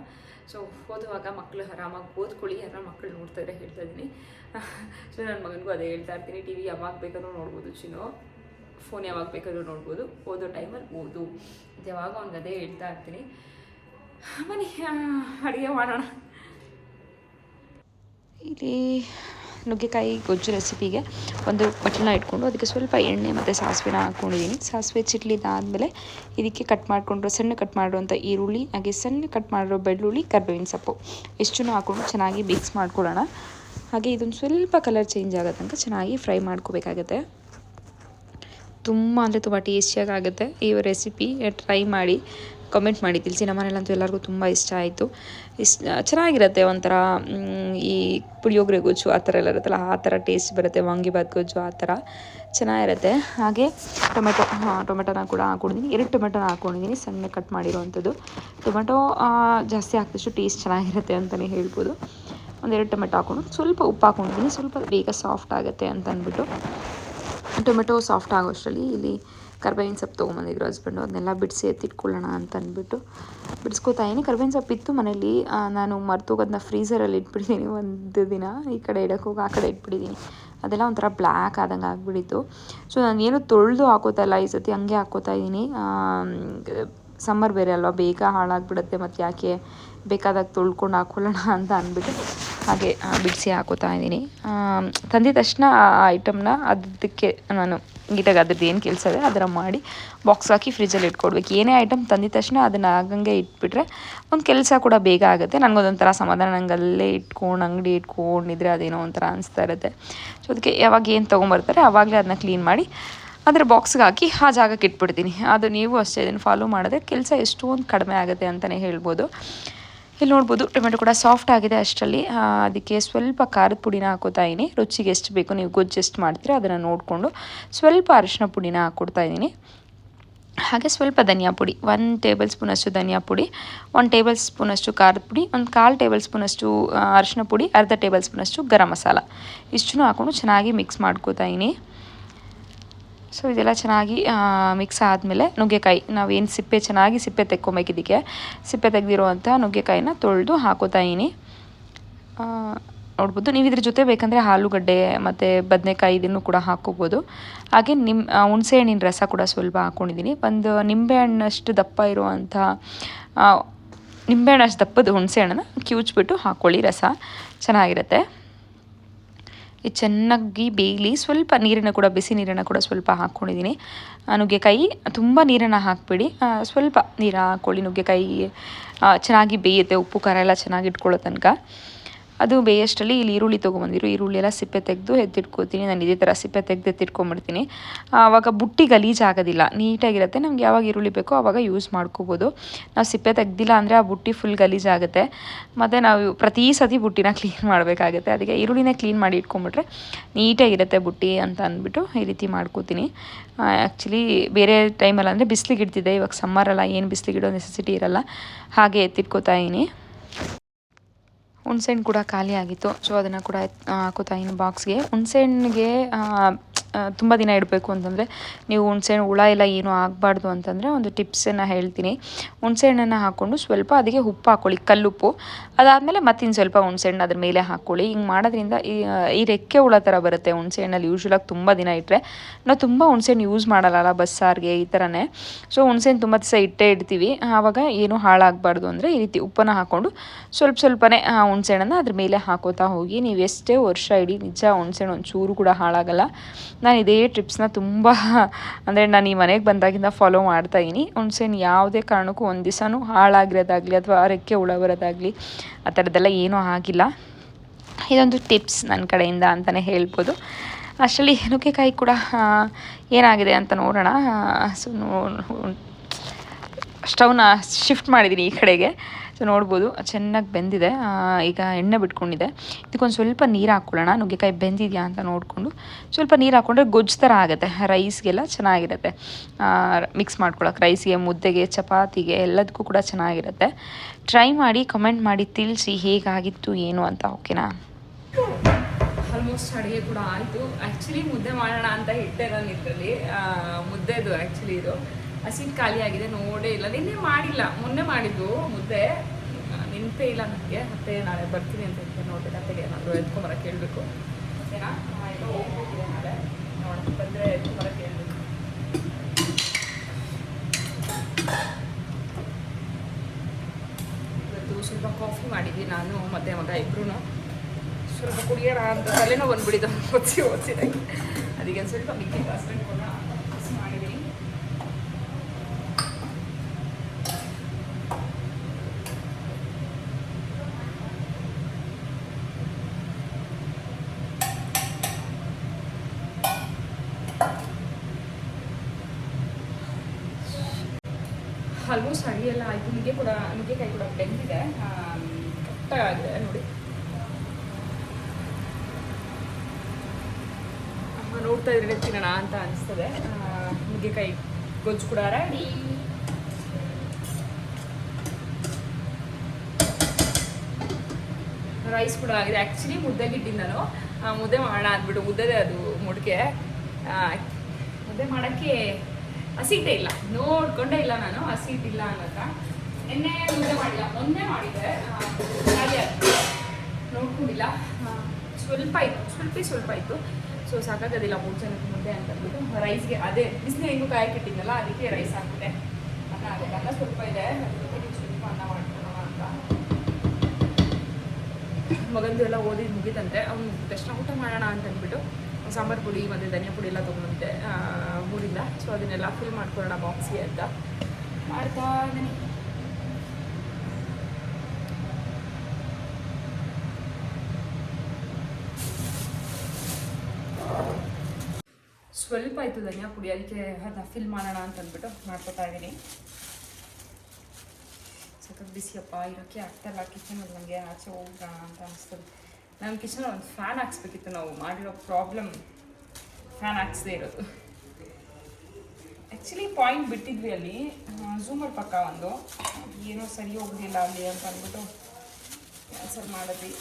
ಸೊ ಓದುವಾಗ ಮಕ್ಕಳು ಆರಾಮಾಗಿ ಓದ್ಕೊಳ್ಳಿ. ಯಾರೋ ಮಕ್ಕಳು ನೋಡ್ತಾ ಇದ್ರೆ ಹೇಳ್ತಾ ಇದ್ದೀನಿ. ಸೊ ನನ್ನ ಮಗನಿಗೂ ಅದೇ ಹೇಳ್ತಾ ಇರ್ತೀನಿ. ಟಿ ವಿ ಯಾವಾಗ ಬೇಕಾದ್ರೂ ನೋಡ್ಬೋದು ಚಿನ್ನೋ. ಫೋನ್ ಯಾವಾಗ ಬೇಕಾದ್ರೂ ನೋಡ್ಬೋದು. ಓದೋ ಟೈಮಲ್ಲಿ ಓದು. ಯಾವಾಗ ಅವ್ನಿಗೆ ಅದೇ ಹೇಳ್ತಾ ಇರ್ತೀನಿ. ಮನೆ ಅಡುಗೆ ಮಾಡೋಣ. ಇಲ್ಲಿ ನುಗ್ಗೆಕಾಯಿ ಗೊಜ್ಜು ರೆಸಿಪಿಗೆ ಒಂದು ಬಟ್ಲನ್ನ ಇಟ್ಕೊಂಡು ಅದಕ್ಕೆ ಸ್ವಲ್ಪ ಎಣ್ಣೆ ಮತ್ತು ಸಾಸಿವೆನ ಹಾಕ್ಕೊಂಡಿದ್ದೀನಿ. ಸಾಸಿವೆ ಚಿಟ್ಲಿದಾದಮೇಲೆ ಇದಕ್ಕೆ ಕಟ್ ಮಾಡಿಕೊಂಡು ಸಣ್ಣ ಕಟ್ ಮಾಡಿರುವಂಥ ಈರುಳ್ಳಿ, ಹಾಗೆ ಸಣ್ಣ ಕಟ್ ಮಾಡಿರೋ ಬೆಳ್ಳುಳ್ಳಿ, ಕರ್ಬೇವಿನ ಸೊಪ್ಪು ಇಷ್ಟನ್ನು ಹಾಕ್ಕೊಂಡು ಚೆನ್ನಾಗಿ ಮಿಕ್ಸ್ ಮಾಡ್ಕೊಳ್ಳೋಣ. ಹಾಗೆ ಇದೊಂದು ಸ್ವಲ್ಪ ಕಲರ್ ಚೇಂಜ್ ಆಗೋ ತನಕ ಚೆನ್ನಾಗಿ ಫ್ರೈ ಮಾಡ್ಕೋಬೇಕಾಗತ್ತೆ. ತುಂಬ ಅಂದರೆ ತುಂಬ ಟೇಸ್ಟಿಯಾಗಿ ಆಗುತ್ತೆ ಈ ರೆಸಿಪಿ. ಟ್ರೈ ಮಾಡಿ. ಕಮೆಂಟ್ ಮಾಡಿ. ತಿಳಿಸಿ, ನಮ್ಮ ಮನೇಲಂತೂ ಎಲ್ಲರಿಗೂ ತುಂಬ ಇಷ್ಟ ಆಯಿತು. ಇಷ್ಟ ಚೆನ್ನಾಗಿರುತ್ತೆ ಒಂಥರ ಈ ಪುಳಿಯೋಗರೆ ಗೊಜ್ಜು ಆ ಥರ ಎಲ್ಲ ಇರುತ್ತಲ್ಲ, ಆ ಥರ ಟೇಸ್ಟ್ ಬರುತ್ತೆ. ವಾಂಗಿಬಾತ್ ಗೊಜ್ಜು ಆ ಥರ ಚೆನ್ನಾಗಿರುತ್ತೆ. ಹಾಗೆ ಟೊಮೆಟೊ, ಹಾಂ, ಟೊಮೆಟೊನ ಕೂಡ ಹಾಕೊಂಡಿದ್ದೀನಿ. ಎರಡು ಟೊಮೆಟೊನ ಹಾಕೊಂಡಿದ್ದೀನಿ. ಸಣ್ಣ ಕಟ್ ಮಾಡಿರೋವಂಥದ್ದು ಟೊಮೆಟೊ ಜಾಸ್ತಿ ಹಾಕಿದಷ್ಟು ಟೇಸ್ಟ್ ಚೆನ್ನಾಗಿರುತ್ತೆ ಅಂತಲೇ ಹೇಳ್ಬೋದು. ಒಂದೆರಡು ಟೊಮೆಟೊ ಹಾಕೊಂಡು ಸ್ವಲ್ಪ ಉಪ್ಪು ಹಾಕೊಂಡಿದ್ದೀನಿ. ಸ್ವಲ್ಪ ಬೇಗ ಸಾಫ್ಟ್ ಆಗುತ್ತೆ ಅಂತ ಅಂದ್ಬಿಟ್ಟು. ಟೊಮೆಟೊ ಸಾಫ್ಟ್ ಆಗೋಷ್ಟರಲ್ಲಿ ಇಲ್ಲಿ ಕರ್ಬೇವಿನ ಸೊಪ್ಪು ತೊಗೊಂಬಂದಿದ್ರು ಹಸ್ಬೆಂಡು ಅದನ್ನೆಲ್ಲ ಬಿಡಿಸಿ ಎತ್ತಿಟ್ಕೊಳ್ಳೋಣ ಅಂತ ಅಂದ್ಬಿಟ್ಟು ಬಿಡಿಸ್ಕೊತಾ ಇದ್ದೀನಿ ಕರ್ಬೇವಿನ ಸೊಪ್ಪು ಇತ್ತು ಮನೇಲಿ. ನಾನು ಮರ್ತೋಗೋದನ್ನ ಫ್ರೀಸರಲ್ಲಿ ಇಟ್ಬಿಟ್ಟಿದ್ದೀನಿ ಒಂದು ದಿನ ಈ ಕಡೆ ಇಡೋಕ್ಕೆ ಹೋಗಿ, ಆ ಕಡೆ ಇಟ್ಬಿಟ್ಟಿದ್ದೀನಿ ಅದೆಲ್ಲ ಒಂಥರ ಬ್ಲ್ಯಾಕ್ ಆದಂಗೆ ಆಗಿಬಿಟ್ಟಿತ್ತು. ಸೊ ನಾನು ಏನು ತೊಳೆದು ಹಾಕೋತಾ ಇಲ್ಲ. ಈ ಸತಿ ಹಂಗೆ ಹಾಕೋತಾ ಇದ್ದೀನಿ ಸಮ್ಮರ್ ಬೇರೆ ಅಲ್ವಾ? ಬೇಗ ಹಾಳಾಗ್ಬಿಡುತ್ತೆ. ಮತ್ತು ಯಾಕೆ ಬೇಕಾದಾಗ ತೊಳ್ಕೊಂಡು ಹಾಕೊಳ್ಳೋಣ ಅಂತ ಅಂದ್ಬಿಟ್ಟು ಹಾಗೆ ಬಿಡಿಸಿ ಹಾಕೋತಾ ಇದ್ದೀನಿ ತಂದಿದ ತಕ್ಷಣ ಆ ಐಟಮ್ನ ಅದಕ್ಕೆ ನಾನು ನೀಟಾಗಿ ಅದ್ರದ್ದು ಏನು ಕೆಲಸ ಇದೆ ಅದರ ಮಾಡಿ ಬಾಕ್ಸ್ ಹಾಕಿ ಫ್ರಿಜ್ಜಲ್ಲಿ ಇಟ್ಕೊಡ್ಬೇಕು. ಏನೇ ಐಟಮ್ ತಂದಿದ ತಕ್ಷಣ ಅದನ್ನು ಆಗಂಗೆ ಇಟ್ಬಿಟ್ರೆ ಒಂದು ಕೆಲಸ ಕೂಡ ಬೇಗ ಆಗುತ್ತೆ. ನನಗೊಂದೊಂಥರ ಸಮಾಧಾನ, ನಂಗೆ ಅಲ್ಲೇ ಇಟ್ಕೊಂಡು, ಅಂಗಡಿ ಇಟ್ಕೊಂಡಿದ್ರೆ ಅದೇನೋ ಒಂಥರ ಅನಿಸ್ತಾ ಇರುತ್ತೆ. ಸೊ ಅದಕ್ಕೆ ಯಾವಾಗ ಏನು ತೊಗೊಂಬರ್ತಾರೆ ಆವಾಗಲೇ ಅದನ್ನ ಕ್ಲೀನ್ ಮಾಡಿ ಅದರ ಬಾಕ್ಸ್ಗೆ ಹಾಕಿ ಆ ಜಾಗಕ್ಕೆ ಇಟ್ಬಿಡ್ತೀನಿ. ಅದು ನೀವು ಅಷ್ಟೇ ಇದನ್ನು ಫಾಲೋ ಮಾಡಿದ್ರೆ ಕೆಲಸ ಎಷ್ಟೊಂದು ಕಡಿಮೆ ಆಗುತ್ತೆ ಅಂತಲೇ ಹೇಳ್ಬೋದು. ಇಲ್ಲಿ ನೋಡ್ಬೋದು ಟೊಮೆಟೊ ಕೂಡ ಸಾಫ್ಟ್ ಆಗಿದೆ ಅಷ್ಟರಲ್ಲಿ. ಅದಕ್ಕೆ ಸ್ವಲ್ಪ ಖಾರದ ಪುಡಿನ ಹಾಕೋತಾ ಇದ್ದೀನಿ. ರುಚಿಗೆ ಎಷ್ಟು ಬೇಕು ನೀವು ಗೊಜ್ಜು ಎಷ್ಟು ಮಾಡ್ತೀರಾ ಅದನ್ನು ನೋಡಿಕೊಂಡು ಸ್ವಲ್ಪ ಅರಿಶಿನ ಪುಡಿನ ಹಾಕ್ಕೊಡ್ತಾ ಇದ್ದೀನಿ. ಹಾಗೆ ಸ್ವಲ್ಪ ಧನಿಯಾ ಪುಡಿ ಒನ್ ಟೇಬಲ್ ಸ್ಪೂನಷ್ಟು ಧನಿಯಾ ಪುಡಿ ಒನ್ ಟೇಬಲ್ ಸ್ಪೂನಷ್ಟು ಖಾರದ ಪುಡಿ, ಒಂದು ಕಾಲು ಟೇಬಲ್ ಸ್ಪೂನಷ್ಟು ಅರಿಶಿನ ಪುಡಿ, ಅರ್ಧ ಟೇಬಲ್ ಸ್ಪೂನಷ್ಟು ಗರಂ ಮಸಾಲ. ಇಷ್ಟನ್ನು ಹಾಕ್ಕೊಂಡು ಚೆನ್ನಾಗಿ ಮಿಕ್ಸ್ ಮಾಡ್ಕೋತಾ ಇದ್ದೀನಿ. ಸೊ ಇದೆಲ್ಲ ಚೆನ್ನಾಗಿ ಮಿಕ್ಸ್ ಆದಮೇಲೆ ನುಗ್ಗೆಕಾಯಿ, ನಾವೇನು ಸಿಪ್ಪೆ ಚೆನ್ನಾಗಿ ಸಿಪ್ಪೆ ತೆಕ್ಕೊಬೇಕಿದ್ದಕ್ಕೆ ಸಿಪ್ಪೆ ತೆಗೆದಿರುವಂಥ ನುಗ್ಗೆಕಾಯಿನ ತೊಳೆದು ಹಾಕೋತಾ ಇದ್ದೀನಿ. ನೋಡ್ಬೋದು, ನೀವು ಇದ್ರ ಜೊತೆ ಬೇಕಂದರೆ ಆಲೂಗಡ್ಡೆ ಮತ್ತು ಬದನೆಕಾಯಿ ಇದನ್ನು ಕೂಡ ಹಾಕೋಬೋದು. ಹಾಗೆ ನಿಮ್ಮ ಹುಣಸೆಹಣ್ಣಿನ ರಸ ಕೂಡ ಸ್ವಲ್ಪ ಹಾಕ್ಕೊಂಡಿದ್ದೀನಿ ಒಂದು ನಿಂಬೆಹಣ್ಣಷ್ಟು ದಪ್ಪ ಇರುವಂಥ ನಿಂಬೆಹಣ್ಣಷ್ಟು ದಪ್ಪದ ಹುಣಸೆಹಣ್ಣನ್ನ ಕಿವುಚ್ಬಿಟ್ಟು ಹಾಕ್ಕೊಳ್ಳಿ ರಸ ಚೆನ್ನಾಗಿರುತ್ತೆ. ಇದು ಚೆನ್ನಾಗಿ ಬೇಯಲಿ. ಸ್ವಲ್ಪ ನೀರನ್ನು ಕೂಡ, ಬಿಸಿ ನೀರನ್ನು ಕೂಡ ಸ್ವಲ್ಪ ಹಾಕ್ಕೊಂಡಿದ್ದೀನಿ. ನುಗ್ಗೆಕಾಯಿ, ತುಂಬ ನೀರನ್ನು ಹಾಕಬೇಡಿ. ಸ್ವಲ್ಪ ನೀರು ಹಾಕ್ಕೊಳ್ಳಿ. ನುಗ್ಗೆಕಾಯಿ ಚೆನ್ನಾಗಿ ಬೇಯುತ್ತೆ. ಉಪ್ಪು, ಖಾರ ಎಲ್ಲ ಚೆನ್ನಾಗಿ ಇಟ್ಕೊಳ್ಳೋ ತನಕ. ಅದು ಬೇಯಷ್ಟರಲ್ಲಿ ಇಲ್ಲಿ ಈರುಳ್ಳಿ ತೊಗೊಂಬಂದಿರು ಈರುಳ್ಳಿ ಎಲ್ಲ ಸಿಪ್ಪೆ ತೆಗೆದು ಎತ್ತಿಟ್ಕೋತೀನಿ ನಾನು ಇದೇ ಥರ ಸಿಪ್ಪೆ ತೆಗೆದು ಎತ್ತಿಟ್ಕೊಂಬಿಡ್ತೀನಿ ಆವಾಗ ಬುಟ್ಟಿ ಗಲೀಜು ಆಗೋದಿಲ್ಲ. ನೀಟಾಗಿರುತ್ತೆ. ನಮ್ಗೆ ಯಾವಾಗ ಈರುಳ್ಳಿ ಬೇಕೋ ಆವಾಗ ಯೂಸ್ ಮಾಡ್ಕೋಬೋದು. ನಾವು ಸಿಪ್ಪೆ ತೆಗ್ದಿಲ್ಲ ಅಂದರೆ ಆ ಬುಟ್ಟಿ ಫುಲ್ ಗಲೀಜಾಗುತ್ತೆ ಮತ್ತು ನಾವು ಪ್ರತಿ ಸತಿ ಬುಟ್ಟಿನ ಕ್ಲೀನ್ ಮಾಡಬೇಕಾಗುತ್ತೆ. ಅದಕ್ಕೆ ಈರುಳ್ಳಿನೇ ಕ್ಲೀನ್ ಮಾಡಿ ಇಟ್ಕೊಂಬಿಟ್ರೆ ನೀಟಾಗಿರುತ್ತೆ ಬುಟ್ಟಿ ಅಂತ ಅಂದ್ಬಿಟ್ಟು ಈ ರೀತಿ ಮಾಡ್ಕೋತೀನಿ. ಆ್ಯಕ್ಚುಲಿ ಬೇರೆ ಟೈಮಲ್ಲಿ ಅಂದರೆ ಬಿಸಿಲಿಗೆ ಇಡ್ತಿದ್ದೆ. ಇವಾಗ ಸಮ್ಮರಲ್ಲ ಏನು ಬಿಸಿಲಿಗೆ ಇಡೋ ನೆಸೆಸಿಟಿ ಇರಲ್ಲ. ಹಾಗೆ ಎತ್ತಿಟ್ಕೋತಾ ಇದ್ದೀನಿ. ಹುಣ್ಸೆಹಣ್ಣು ಕೂಡ ಖಾಲಿ ಆಗಿತ್ತು ಸೊ ಅದನ್ನು ಕೂಡ ಹಾಕೋತಾ ಇದ್ದೀನಿ ಬಾಕ್ಸ್ಗೆ ಹುಣ್ಸೆಹಣ್ಣಿಗೆ ತುಂಬ ದಿನ ಇಡಬೇಕು ಅಂತಂದರೆ, ನೀವು ಹುಣ್ಸೆಹಣ್ಣು, ಹುಳ ಎಲ್ಲ ಏನೂ ಆಗಬಾರ್ದು ಅಂತಂದರೆ ಒಂದು ಟಿಪ್ಸನ್ನು ಹೇಳ್ತೀನಿ. ಹುಣ್ಸೆಹಣ್ಣನ್ನು ಹಾಕ್ಕೊಂಡು ಸ್ವಲ್ಪ ಅದಕ್ಕೆ ಉಪ್ಪು ಹಾಕ್ಕೊಳ್ಳಿ ಕಲ್ಲುಪ್ಪು. ಅದಾದಮೇಲೆ ಮತ್ತಿನ್ನು ಸ್ವಲ್ಪ ಹುಣ್ಸೆಹಣ್ಣು ಅದ್ರ ಮೇಲೆ ಹಾಕ್ಕೊಳ್ಳಿ ಹಿಂಗೆ ಮಾಡೋದ್ರಿಂದ ಈ ರೆಕ್ಕೆ ಹುಳ ಥರ ಬರುತ್ತೆ ಹುಣ್ಸೆಹಣ್ಣಲ್ಲಿ ಯೂಶ್ವಲಾಗಿ ತುಂಬ ದಿನ ಇಟ್ಟರೆ ನಾವು ತುಂಬ ಹುಣ್ಸೆಹಣ್ಣು ಯೂಸ್ ಮಾಡಲ್ಲ ಬಸ್ಸಾರಿಗೆ ಈ ಥರನೇ ಸೊ ಹುಣ್ಸೆಹಣ್ಣು ತುಂಬ ದಿವಸ ಇಟ್ಟೇ ಇಡ್ತೀವಿ. ಆವಾಗ ಏನೂ ಹಾಳಾಗಬಾರ್ದು ಅಂದರೆ ಈ ರೀತಿ ಉಪ್ಪನ್ನು ಹಾಕ್ಕೊಂಡು ಸ್ವಲ್ಪ ಸ್ವಲ್ಪನೇ ಹುಣ್ಸೆಹಣ್ಣನ್ನು ಅದ್ರ ಮೇಲೆ ಹಾಕೋತಾ ಹೋಗಿ. ನೀವು ಎಷ್ಟೇ ವರ್ಷ ಇಡೀ ನಿಜ ಹುಣ್ಸೆಹಣ್ಣು ಒಂಚೂರು ಕೂಡ ಹಾಳಾಗಲ್ಲ. ನಾನು ಇದೇ ಟ್ರಿಪ್ಸ್ನ ತುಂಬ, ಅಂದರೆ ನಾನು ಈ ಮನೆಗೆ ಬಂದಾಗಿಂದ ಫಾಲೋ ಮಾಡ್ತಾ ಇದ್ದೀನಿ. ಹುಣ್ಸೆಹಣ್ಣು ಯಾವುದೇ ಕಾರಣಕ್ಕೂ ಒಂದು ದಿವಸನೂ ಹಾಳಾಗಿರೋದಾಗಲಿ ಅಥವಾ ರೆಕ್ಕೆ ಹುಳ ಬರೋದಾಗಲಿ ಆ ಥರದ್ದೆಲ್ಲ ಏನೂ ಆಗಿಲ್ಲ. ಇದೊಂದು ಟಿಪ್ಸ್ ನನ್ನ ಕಡೆಯಿಂದ ಅಂತಲೇ ಹೇಳ್ಬೋದು. ಅಷ್ಟರಲ್ಲಿ ನುಗ್ಗೆಕಾಯಿ ಕೂಡ ಏನಾಗಿದೆ ಅಂತ ನೋಡೋಣ. ಸೊ ಸ್ಟವ್ನ ಶಿಫ್ಟ್ ಮಾಡಿದ್ದೀನಿ ಈ ಕಡೆಗೆ. ಸೊ ನೋಡ್ಬೋದು ಚೆನ್ನಾಗಿ ಬೆಂದಿದೆ. ಈಗ ಎಣ್ಣೆ ಬಿಟ್ಕೊಂಡಿದೆ. ಇದಕ್ಕೊಂದು ಸ್ವಲ್ಪ ನೀರು ಹಾಕ್ಕೊಳ್ಳೋಣ. ನುಗ್ಗೆಕಾಯಿ ಬೆಂದಿದೆಯಾ ಅಂತ ನೋಡಿಕೊಂಡು. ಸ್ವಲ್ಪ ನೀರು ಹಾಕ್ಕೊಂಡ್ರೆ ಗೊಜ್ಜು ಥರ ಆಗುತ್ತೆ. ರೈಸ್ಗೆಲ್ಲ ಚೆನ್ನಾಗಿರುತ್ತೆ. ಮಿಕ್ಸ್ ಮಾಡ್ಕೊಳಕ್ಕೆ ರೈಸ್ಗೆ, ಮುದ್ದೆಗೆ, ಚಪಾತಿಗೆ ಎಲ್ಲದಕ್ಕೂ ಕೂಡ ಚೆನ್ನಾಗಿರುತ್ತೆ. ಟ್ರೈ ಮಾಡಿ ಕಮೆಂಟ್ ಮಾಡಿ, ತಿಳಿಸಿ ಹೇಗಾಗಿತ್ತು, ಏನು ಅಂತ ಓಕೆನಾ ಆಲ್ಮೋಸ್ಟ್ ಅಡುಗೆ ಕೂಡ ಆಯಿತು. ಆ್ಯಕ್ಚುಲಿ ಮುದ್ದೆ ಮಾಡೋಣ ಅಂತ ಇಟ್ಟೆ ನಾನು ಇದರಲ್ಲಿ. ಮುದ್ದೆದು ಆ್ಯಕ್ಚುಲಿ ಇದು. ಹಸಿಟ್ಟು ಖಾಲಿ ಆಗಿದೆ, ನೋಡೇ ಇಲ್ಲ. ನಿನ್ನೆ ಮಾಡಿಲ್ಲ, ಮೊನ್ನೆ ಮಾಡಿದ್ದು ಮುದ್ದೆ. ನಿಂತೆ ಇಲ್ಲ ನನಗೆ ಮತ್ತೆ ನಾಳೆ ಬರ್ತೀನಿ ಅಂತ ಹೇಳ್ತೀನಿ ನೋಡಿ ಅತ್ತೆಗೆ ಏನಾದರೂ ಎತ್ಕೊಂಬರಕ್ಕೆ ಕೇಳಬೇಕು ಎಲ್ಲೋ ಹೋಗ್ಬಿಟ್ಟಿದೆ ನಾಳೆ. ಬಂದರೆ ಎತ್ಕೊಂಬರಕ್ಕೆ ಹೇಳ್ಬೇಕು. ಇವತ್ತು ಸ್ವಲ್ಪ ಕಾಫಿ ಮಾಡಿದ್ವಿ ನಾನು, ಮತ್ತೆ ಮಗ ಇಬ್ರು ಸ್ವಲ್ಪ ಕುಡಿಯೋಣ ಅಂತ ತಲೆನೋ ಬಂದ್ಬಿಡಿದ ಓದಿಸಿ ಓದಿಸಿದಾಗೆ ಅದಕ್ಕೆ ಸ್ವಲ್ಪ ಮಿಕ್ಕಿ ಹಸ್ಬೆಂಡ್ ಕೂಡ ಮಾಡಿದ್ದೀನಿ ಆಲ್ಮೋಸ್ಟ್ ಸರಿಯಲ್ಲ ಎಲ್ಲ ಆಯಿತು. ನುಗ್ಗೆ ಕೂಡ ನುಗ್ಗೆಕಾಯಿ ಕೂಡ ಬೆಂದಿದೆ. ಕರೆಕ್ಟಾಗಿದೆ ನೋಡಿ. ನೋಡ್ತಾ ಇದ್ರೆ ತಿನ್ನೋಣ ಅಂತ ಅನಿಸ್ತದೆ. ನುಗ್ಗೆಕಾಯಿ ಗೊಜ್ಜು ಕೂಡ ರೆಡಿ ರೈಸ್ ಕೂಡ ಆಗಿದೆ. ಆ್ಯಕ್ಚುಲಿ ಮುದ್ದೆಗೆ ಇಟ್ಟಿದ್ದು ನಾನು ಮುದ್ದೆ ಮಾಡೋಣ ಅಂದ್ಬಿಟ್ಟು ಮುದ್ದೆ ಅದು ಮುಡ್ಕೆ. ಮುದ್ದೆ ಮಾಡೋಕ್ಕೆ ಹಸಿಟ್ಟೇ ಇಲ್ಲ. ನೋಡ್ಕೊಂಡೇ ಇಲ್ಲ ನಾನು ಹಸಿಟ್ಟಿಲ್ಲ ಅನ್ನತ್ತ ಎಣ್ಣೆ ಮುದ್ದೆ ಮಾಡಿಲ್ಲ. ಮೊನ್ನೆ ಮಾಡಿದ್ದೆ ನೋಡ್ಕೊಂಡಿಲ್ಲ. ಸ್ವಲ್ಪ ಇತ್ತು ಸ್ವಲ್ಪ ಸ್ವಲ್ಪ ಇತ್ತು ಸೊ, ಸಾಕಾಗೋದಿಲ್ಲ. ಮೂರು ಜನಕ್ಕೆ ಮುದ್ದೆ ಅಂತ ಅಂದ್ಬಿಟ್ಟು ರೈಸ್ಗೆ ಅದೇ ಬಿಸಿಲು ಹೆಂಗೂ ಕಾಯಕ್ಕೆ ಇಟ್ಟಿದ್ನಲ್ಲ, ಅದಕ್ಕೆ ರೈಸ್ ಹಾಕಿದೆ ಅನ್ನ ಅನ್ನ ಸ್ವಲ್ಪ ಇದೆ. ಸ್ವಲ್ಪ ಅನ್ನ ಮಾಡ್ಕೊಳ್ಳೋಣ ಅಂತ. ಮಗಂದು ಎಲ್ಲ ಓದಿದ್ದು ಮುಗಿದಂತೆ ಅವ್ನು ತಕ್ಷಣ ಊಟ ಮಾಡೋಣ ಅಂತ ಅಂದ್ಬಿಟ್ಟು ಸಾಂಬಾರು ಪುಡಿ ಮತ್ತು ಧನಿಯಾ ಪುಡಿ ಎಲ್ಲ ತೊಗೊಂಡೆ ಊರಿಂದ ಸೊ ಅದನ್ನೆಲ್ಲ ಫಿಲ್ ಮಾಡ್ಕೊಳ್ಳೋಣ ಬಾಕ್ಸಿಗೆ ಅಂತ. ಮಾಡ್ತಾ ಇದ್ದೀನಿ. ಸ್ವಲ್ಪ ಆಯಿತು ಧನಿಯಾ ಪುಡಿ, ಅದಕ್ಕೆ ಅದನ್ನ ಫಿಲ್ ಮಾಡೋಣ ಅಂತ ಅಂದ್ಬಿಟ್ಟು ಮಾಡ್ಕೊತಾ ಇದ್ದೀನಿ. ಸ್ವಲ್ಪ ಬಿಸಿಯಪ್ಪ ಇರೋಕ್ಕೆ ಹಾಕಿ ಕಿಚನಲ್ಲಿ ನನಗೆ ಆಚೆ ಹೋಗೋಣ ಅಂತ ಅನಿಸ್ತದೆ ನಮ್ಮ ಕಿಚನ್ ಒಂದು ಫ್ಯಾನ್ ಹಾಕ್ಸ್ಬೇಕಿತ್ತು. ನಾವು ಮಾಡಿರೋ ಪ್ರಾಬ್ಲಮ್ ಫ್ಯಾನ್ ಹಾಕ್ಸದೇ ಇರೋದು. ಆ್ಯಕ್ಚುಲಿ ಪಾಯಿಂಟ್ ಬಿಟ್ಟಿದ್ವಿ ಅಲ್ಲಿ. ಝೂಮರ್ ಪಕ್ಕ ಒಂದು. ಏನೋ ಸರಿ ಹೋಗೋದಿಲ್ಲ ಅಲ್ಲಿ ಅಂತ ಅಂದ್ಬಿಟ್ಟು ಕ್ಯಾನ್ಸಲ್ ಮಾಡಿದ್ವಿ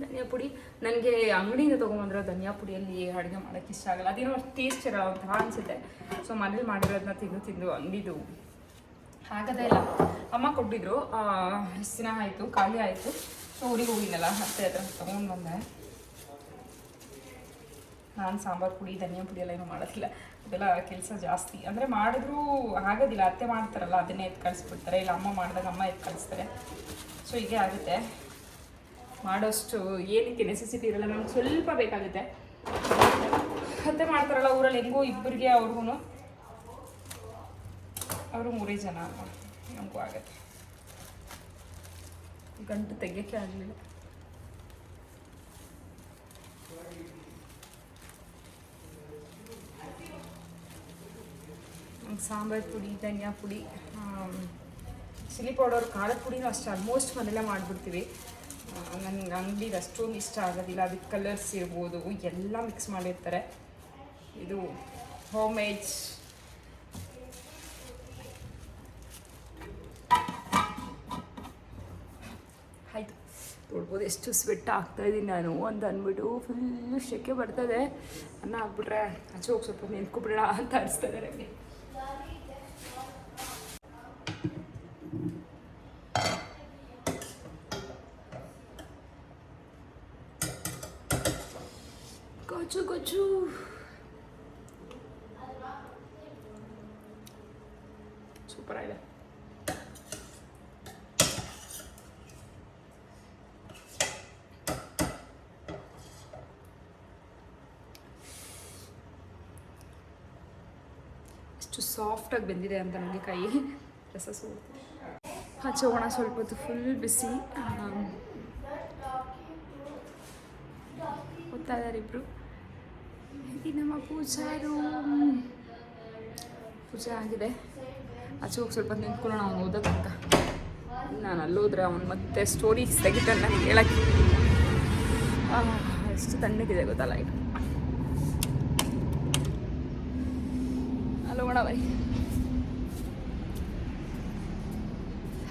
ಧನಿಯಾ ಪುಡಿ. ನನಗೆ ಅಂಗಡಿಯಿಂದ ತೊಗೊಂಬಂದ್ರೆ ಧನಿಯಾ ಪುಡಿಯಲ್ಲಿ ಅಡುಗೆ ಮಾಡೋಕ್ಕೆ ಇಷ್ಟ ಆಗಲ್ಲ. ಅದೇನೋ ಟೇಸ್ಟ್ ಇರೋ ಅಂತ ಅನಿಸುತ್ತೆ. ಸೊ ಮನೇಲಿ ಮಾಡಿರೋದನ್ನ ತಿಂದು ತಿಂದು ಅಂಗಡಿದು ಆಗದೇ ಇಲ್ಲ ಅಮ್ಮ ಕೊಟ್ಟಿದ್ರು. ಎಷ್ಟು ದಿನ ಆಯಿತು? ಖಾಲಿ ಆಯಿತು. ಸೊ ಊರಿಗೆ ಹೋಗಿದ್ದಲ್ಲ ಅತ್ತೆ ಹತ್ರ ತೊಗೊಂಡು ಬಂದೆ. ನಾನು ಸಾಂಬಾರು ಪುಡಿ, ಧನಿಯಾ ಪುಡಿ ಎಲ್ಲ ಏನೂ ಮಾಡೋದಿಲ್ಲ. ಅದೆಲ್ಲ ಕೆಲಸ ಜಾಸ್ತಿ. ಅಂದರೆ ಮಾಡಿದ್ರೂ ಆಗೋದಿಲ್ಲ. ಅತ್ತೆ ಮಾಡ್ತಾರಲ್ಲ, ಅದನ್ನೇ ಎತ್ತು ಕಳಿಸ್ಬಿಡ್ತಾರೆ ಇಲ್ಲ, ಅಮ್ಮ ಮಾಡಿದಾಗ ಅಮ್ಮ ಎತ್ತು ಕಳಿಸ್ತಾರೆ ಸೊ ಹೀಗೆ ಆಗುತ್ತೆ. ಮಾಡೋಷ್ಟು ಏನಕ್ಕೆ ನೆಸೆಸಿಟಿ ಇರಲ್ಲ, ನಮ್ಗೆ ಸ್ವಲ್ಪ ಬೇಕಾಗುತ್ತೆ. ಅತ್ತೆ ಮಾಡ್ತಾರಲ್ಲ ಊರಲ್ಲಿ ಹೆಂಗೋ ಇಬ್ಬರಿಗೆ ಅವ್ರಿಗೂ ಅವರು ಮೂರೇ ಜನ ನಮಗೂ ಆಗತ್ತೆ. ಗಂಟು ತೆಗಿಯೋಕ್ಕೆ ಆಗಲಿಲ್ಲ. ಸಾಂಬಾರು ಪುಡಿ, ಧನಿಯಾ ಪುಡಿ ಚಿಲ್ಲಿ ಪೌಡರ್, ಖಾರದ ಪುಡಿನೂ ಅಷ್ಟೇ ಆಲ್ಮೋಸ್ಟ್ ಮನೆಯಲ್ಲೇ ಮಾಡಿಬಿಡ್ತೀವಿ. ನನಗೆ ಅಂಗಡಿಗೆ ಅಷ್ಟೊಂದು ಇಷ್ಟ ಆಗೋದಿಲ್ಲ. ಅದಕ್ಕೆ ಕಲರ್ಸ್ ಇರ್ಬೋದು. ಎಲ್ಲ ಮಿಕ್ಸ್ ಮಾಡಿರ್ತಾರೆ. ಇದು ಹೋಮ್ ಮೇಡ್ ಆಯಿತು. ನೋಡ್ಬೋದು ಎಷ್ಟು ಸ್ವೆಟ್ ಆಗ್ತಾ ಇದ್ದೀನಿ ನಾನು ಅಂತ ಅಂದ್ಬಿಟ್ಟು ಫುಲ್ಲು ಶೆಕೆ ಬರ್ತದೆ. ಅನ್ನ ಹಾಕ್ಬಿಟ್ರೆ ಆಚೆ ಹೋಗಿ ಸ್ವಲ್ಪ ನಿಂತ್ಕೊಬಿಡೋಣ ಅಂತ ಅನಿಸ್ತದೆ ನನಗೆ ಗೊಜ್ಜು ಗೊಜ್ಜು ಸೂಪರ್ ಆಗಿದೆ ಎಷ್ಟು ಸಾಫ್ಟಾಗಿ ಬೆಂದಿದೆ ಅಂತ ನನಗೆ ಕೈ ರಸ ಸೋಡ್ತಿದೆ ಹಚ್ಚೋಣ ಸ್ವಲ್ಪ ಹೊತ್ತು ಫುಲ್ ಬಿಸಿ. ಗೊತ್ತಾದಾರಿಬ್ರು ಓದ್ತಾ ಇದ್ದಾರೆ ಇಬ್ಬರು ಇದು ನಮ್ಮ ಪೂಜಾ ರೂಮ್ ಪೂಜೆ ಆಗಿದೆ. ಆಚೆ ಹೋಗಿ ಸ್ವಲ್ಪ ನಿಂತ್ಕೊಳ್ಳೋಣ, ಅವ್ನು ಓದೋಕ್ಕಂತ ನಾನು ಅಲ್ಲೋದ್ರೆ ಅವ್ನು ಮತ್ತೆ ಸ್ಟೋರೀಸ್ ತೆಗಿತಾನೆ ನನಗೆ ಹೇಳಕ್ಕೆ. ಎಷ್ಟು ತಣ್ಣಗಿದೆ ಗೊತ್ತಲ್ಲ ಇದು. ಅಲ್ಲೋಗೋಣ ಬರೀ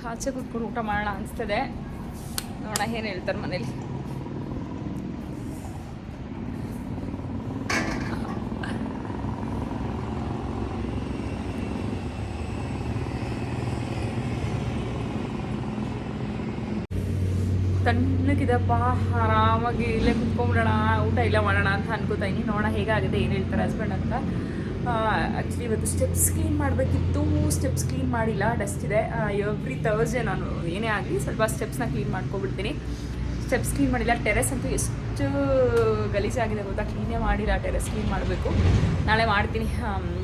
ಆಚೆ ಕುತ್ಕೊಂಡು ಊಟ ಮಾಡೋಣ ಅನಿಸ್ತದೆ. ನೋಡೋಣ ಏನು ಹೇಳ್ತಾರೆ ಮನೇಲಿ. ತಣ್ಣಗಿದಪ್ಪ, ಆರಾಮಾಗಿ ಇಲ್ಲೇ ಕುತ್ಕೊಂಡ್ಬಿಡೋಣ, ಊಟ ಇಲ್ಲ ಮಾಡೋಣ ಅಂತ ಅನ್ಕೋತಾ ಇದ್ದೀನಿ ನೋಡೋಣ ಹೇಗಾಗುತ್ತೆ ಏನು ಹೇಳ್ತಾರೆ ಹಸ್ಬೆಂಡ್ ಅಂತ. ಆ್ಯಕ್ಚುಲಿ ಇವತ್ತು ಸ್ಟೆಪ್ಸ್ ಕ್ಲೀನ್ ಮಾಡಬೇಕಿತ್ತು. ಸ್ಟೆಪ್ಸ್ ಕ್ಲೀನ್ ಮಾಡಿಲ್ಲ. ಡಸ್ಟ್ ಇದೆ. ಎವ್ರಿ ಥರ್ಸ್ಡೇ ನಾನು ಏನೇ ಆಗಲಿ ಸ್ವಲ್ಪ ಸ್ಟೆಪ್ಸ್ನ ಕ್ಲೀನ್ ಮಾಡ್ಕೊಬಿಡ್ತೀನಿ. ಸ್ಟೆಪ್ಸ್ ಕ್ಲೀನ್ ಮಾಡಿಲ್ಲ. ಟೆರೆಸ್ ಅಂತೂ ಎಷ್ಟು ಗಲೀಜಾಗಿದೆ ಗೊತ್ತಾ? ಕ್ಲೀನೇ ಮಾಡಿಲ್ಲ. ಟೆರೆಸ್ ಕ್ಲೀನ್ ಮಾಡಬೇಕು. ನಾಳೆ ಮಾಡ್ತೀನಿ.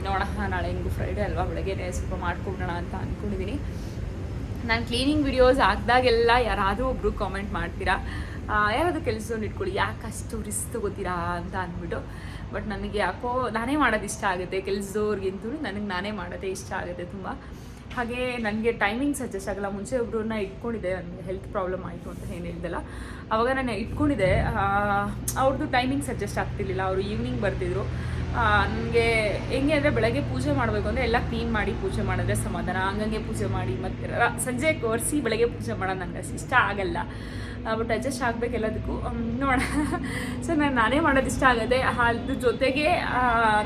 ನೋಡೋಣ. ನಾಳೆ ಹೆಂಗು ಫ್ರೈಡೇ ಅಲ್ವಾ? ಬೆಳಗ್ಗೆ ಸ್ವಲ್ಪ ಮಾಡ್ಕೊಬಿಡೋಣ ಅಂತ ಅಂದ್ಕೊಂಡಿದ್ದೀನಿ ನಾನು ಕ್ಲೀನಿಂಗ್ ವಿಡಿಯೋಸ್ ಹಾಕ್ದಾಗೆಲ್ಲ ಯಾರಾದರೂ ಒಬ್ಬರು ಕಾಮೆಂಟ್ ಮಾಡ್ತೀರಾ? ಯಾರಾದರೂ ಕೆಲಸವನ್ನು ಇಟ್ಕೊಳ್ಳಿ. ಯಾಕೆ ಅಷ್ಟು ರಿಸ್ಕ್ ತಗೋತೀರಾ ಅಂತ ಅಂದ್ಬಿಟ್ಟು. ಬಟ್ ನನಗೆ ಯಾಕೋ ನಾನೇ ಮಾಡೋದು ಇಷ್ಟ ಆಗುತ್ತೆ ಕೆಲಸದವ್ರಿಗಿಂತೂ ನನಗೆ ನಾನೇ ಮಾಡೋದೇ ಇಷ್ಟ ಆಗುತ್ತೆ ತುಂಬ. ಹಾಗೆ ನನಗೆ ಟೈಮಿಂಗ್ ಸಜೆಸ್ಟ್ ಆಗಲ್ಲ. ಮುಂಚೆ ಒಬ್ಬರನ್ನ ಇಟ್ಕೊಂಡಿದ್ದೆ ನನಗೆ ಹೆಲ್ತ್ ಪ್ರಾಬ್ಲಮ್ ಆಯಿತು ಅಂತ ಏನು ಹೇಳ್ದಲ್ಲ. ಅವಾಗ ನಾನು ಇಟ್ಕೊಂಡಿದ್ದೆ. ಅವ್ರದ್ದು ಟೈಮಿಂಗ್ ಸಜೆಸ್ಟ್ ಆಗ್ತಿರ್ಲಿಲ್ಲ. ಅವರು ಈವ್ನಿಂಗ್ ಬರ್ತಿದ್ರು. ನನಗೆ ಹೆಂಗೆ ಅಂದರೆ ಬೆಳಗ್ಗೆ ಪೂಜೆ ಮಾಡಬೇಕು ಅಂದರೆ ಎಲ್ಲ ಕ್ಲೀನ್ ಮಾಡಿ ಪೂಜೆ ಮಾಡಿದ್ರೆ ಸಮಾಧಾನ, ಹಂಗಂಗೆ ಪೂಜೆ ಮಾಡಿ ಮತ್ತೆ ಸಂಜೆ ಒರೆಸಿ ಬೆಳಗ್ಗೆ ಪೂಜೆ ಮಾಡೋದು ನನಗೆ ಅಷ್ಟು ಇಷ್ಟ ಆಗಲ್ಲ. ಬಟ್ ಅಡ್ಜಸ್ಟ್ ಆಗಬೇಕು ಎಲ್ಲದಕ್ಕೂ. ನೋಡೋಣ. ಸೊ ನಾನು, ನಾನೇ ಮಾಡೋದು ಇಷ್ಟ ಆಗದೆ ಅದ್ರ ಜೊತೆಗೆ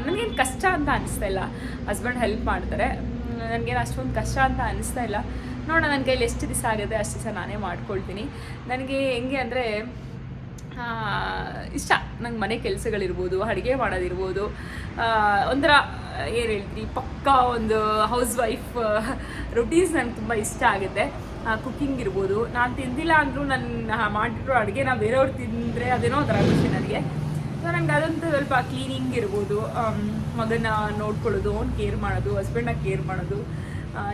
ನನಗೇನು ಕಷ್ಟ ಅಂತ ಅನಿಸ್ತಾ ಇಲ್ಲ. ಹಸ್ಬೆಂಡ್ ಹೆಲ್ಪ್ ಮಾಡ್ತಾರೆ. ನನಗೇನು ಅಷ್ಟೊಂದು ಕಷ್ಟ ಅಂತ ಅನಿಸ್ತಾ ಇಲ್ಲ. ನೋಡೋಣ ನನ್ನ ಕೈಲಿ ಎಷ್ಟು ದಿವಸ ಆಗುತ್ತೆ ಅಷ್ಟು ದಿವಸ ನಾನೇ ಮಾಡ್ಕೊಳ್ತೀನಿ. ನನಗೆ ಹೆಂಗೆ ಅಂದರೆ ಇಷ್ಟ. ನಂಗೆ ಮನೆ ಕೆಲಸಗಳಿರ್ಬೋದು, ಅಡುಗೆ ಮಾಡೋದಿರ್ಬೋದು. ಒಂಥರ, ಏನು ಹೇಳ್ತೀರಿ, ಪಕ್ಕಾ ಒಂದು ಹೌಸ್ ವೈಫ್ ರೊಟೀನ್ಸ್ ನನಗೆ ತುಂಬ ಇಷ್ಟ ಆಗುತ್ತೆ. ಕುಕ್ಕಿಂಗ್ ಇರ್ಬೋದು. ನಾನು ತಿಂದಿಲ್ಲ ಅಂದರೂ ನನ್ನ ಮಾಡಿರೋ ಅಡುಗೆನ ಬೇರೆಯವ್ರು ತಿಂದರೆ ಅದೇನೋ ಒಂಥರ ಖುಷಿ ನನಗೆ. ಸೊ ನನಗೆ ಅದಂತ ಸ್ವಲ್ಪ ಕ್ಲೀನಿಂಗ್ ಇರ್ಬೋದು. ಮಗನ ನೋಡ್ಕೊಳ್ಳೋದು, ಅವ್ನು ಕೇರ್ ಮಾಡೋದು ಹಸ್ಬೆಂಡ್ನ ಕೇರ್ ಮಾಡೋದು.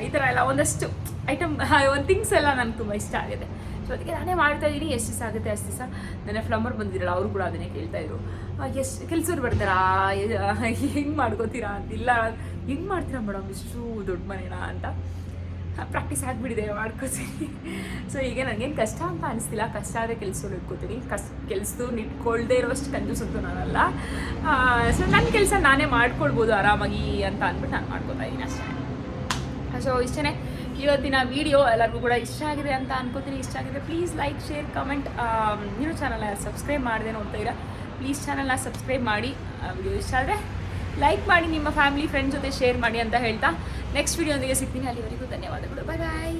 ಈ ಥರ ಎಲ್ಲ ಒಂದಷ್ಟು ಐಟಮ್ ಒಂದು ಥಿಂಗ್ಸ್ ಎಲ್ಲ ನನಗೆ ತುಂಬ ಇಷ್ಟ ಆಗಿದೆ ಸೊ ಅದಕ್ಕೆ ನಾನೇ ಮಾಡ್ತಾ ಇದ್ದೀನಿ. ಎಷ್ಟು ದಿವಸ ಆಗುತ್ತೆ ಅಷ್ಟು ದಿವಸ. ನನ್ನ ಫ್ಲಮ್ಮರ್ ಬಂದಿರಲ್ಲ ಅವರು ಕೂಡ ಅದನ್ನೇ ಕೇಳ್ತಾ ಇದ್ರು. ಎಷ್ಟು ಕೆಲಸರು ಬರ್ತಾರಾ? ಹೆಂಗೆ ಮಾಡ್ಕೋತೀರಾ? ಅಂತಿಲ್ಲ. ಹೆಂಗೆ ಮಾಡ್ತೀರಾ ಮೇಡಮ್? ಇಷ್ಟು ದೊಡ್ಡ ಮನೆಯ ಅಂತ. ಪ್ರಾಕ್ಟೀಸ್ ಆಗಿಬಿಟ್ಟಿದೆ, ಮಾಡ್ಕೋತೀನಿ. ಸೊ ಈಗ ನನಗೇನು ಕಷ್ಟ ಅಂತ ಅನಿಸ್ತಿಲ್ಲ. ಕಷ್ಟ ಆದರೆ ಕೆಲಸಗಳು ಇಟ್ಕೋತೀನಿ. ಕಸ್ ಕೆಲಸದು ನಿಟ್ಕೊಳ್ದೇ ಇರೋಷ್ಟು ಕಂಜೂಸ್ ಅಂತೂ ನಾನಲ್ಲ. ಸೊ ನನ್ನ ಕೆಲಸ ನಾನೇ ಮಾಡ್ಕೊಳ್ಬೋದು ಆರಾಮಾಗಿ ಅಂತ ಅಂದ್ಬಿಟ್ಟು ನಾನು ಮಾಡ್ಕೋತಾ ಇದ್ದೀನಿ ಅಷ್ಟೇ. ಸೊ ಇಷ್ಟೇ ಇವತ್ತಿನ ವಿಡಿಯೋ ಎಲ್ಲರಿಗೂ ಕೂಡ ಇಷ್ಟ ಆಗಿದೆ ಅಂತ ಅನ್ಕೋತೀನಿ. ಇಷ್ಟ ಆಗಿದೆ ಪ್ಲೀಸ್ ಲೈಕ್ ಶೇರ್ ಕಮೆಂಟ್ ನೀವು ಚಾನಲ್ನ ಸಬ್ಸ್ಕ್ರೈಬ್ ಮಾಡಿದೆ ನೋಡ್ತಾ ಇದ್ದೀರಾ ಪ್ಲೀಸ್ ಚಾನಲ್ನ ಸಬ್ಸ್ಕ್ರೈಬ್ ಮಾಡಿ. ವಿಡಿಯೋ ಇಷ್ಟ ಆದರೆ ಲೈಕ್ ಮಾಡಿ, ನಿಮ್ಮ ಫ್ಯಾಮಿಲಿ ಫ್ರೆಂಡ್ಸ್ ಜೊತೆ ಶೇರ್ ಮಾಡಿ ಅಂತ ಹೇಳ್ತಾ. ನೆಕ್ಸ್ಟ್ ವಿಡಿಯೋದೊಂದಿಗೆ ಸಿಗ್ತೀನಿ. ಅಲ್ಲಿವರೆಗೂ ಧನ್ಯವಾದಗಳು. ಬಾಯ್